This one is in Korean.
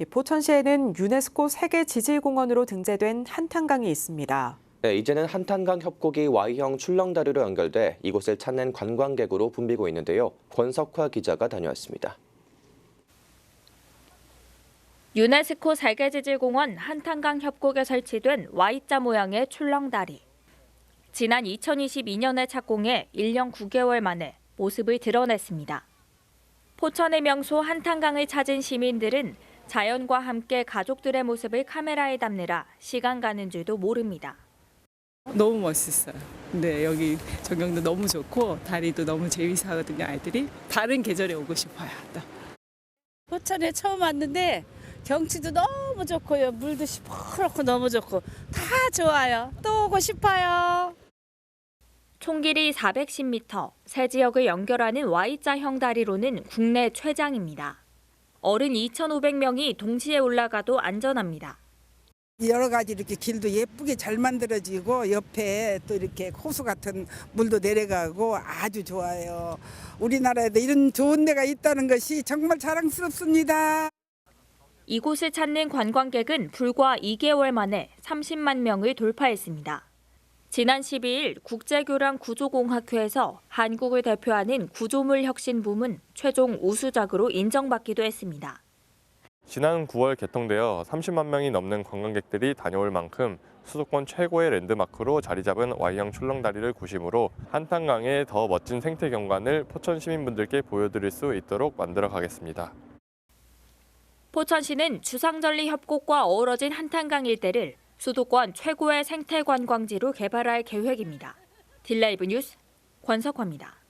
이 포천시에는 유네스코 세계 지질공원으로 등재된 한탄강이 있습니다. 네, 이제는 한탄강 협곡이 Y형 출렁다리로 연결돼 이곳을 찾는 관광객으로 붐비고 있는데요. 권석화 기자가 다녀왔습니다. 유네스코 세계지질공원 한탄강 협곡에 설치된 Y자 모양의 출렁다리. 지난 2022년에 착공해 1년 9개월 만에 모습을 드러냈습니다. 포천의 명소 한탄강을 찾은 시민들은 자연과 함께 가족들의 모습을 카메라에 담느라 시간 가는 줄도 모릅니다. 너무 멋있어요. 네, 여기 전경도 너무 좋고 다리도 너무 재밌어 하거든요, 아이들이. 다른 계절에 오고 싶어요. 또. 포천에 처음 왔는데 경치도 너무 좋고요. 물도 시퍼렇고 너무 좋고 다 좋아요. 또 오고 싶어요. 총 길이 410m, 세 지역을 연결하는 Y자형 다리로는 국내 최장입니다. 어른 2,500명이 동시에 올라가도 안전합니다. 여러 가지 이렇게 길도 예쁘게 잘 만들어지고 옆에 또 이렇게 호수 같은 물도 내려가고 아주 좋아요. 우리나라에도 이런 좋은 데가 있다는 것이 정말 자랑스럽습니다. 이곳을 찾는 관광객은 불과 2개월 만에 30만 명을 돌파했습니다. 지난 12일 국제교량 구조공학회에서 한국을 대표하는 구조물 혁신 부문 최종 우수작으로 인정받기도 했습니다. 지난 9월 개통되어 30만 명이 넘는 관광객들이 다녀올 만큼 수도권 최고의 랜드마크로 자리 잡은 Y형 출렁다리를 구심으로 한탄강의 더 멋진 생태 경관을 포천 시민분들께 보여드릴 수 있도록 만들어 가겠습니다. 포천시는 주상절리 협곡과 어우러진 한탄강 일대를 수도권 최고의 생태 관광지로 개발할 계획입니다. 딜라이브 뉴스 권석화입니다.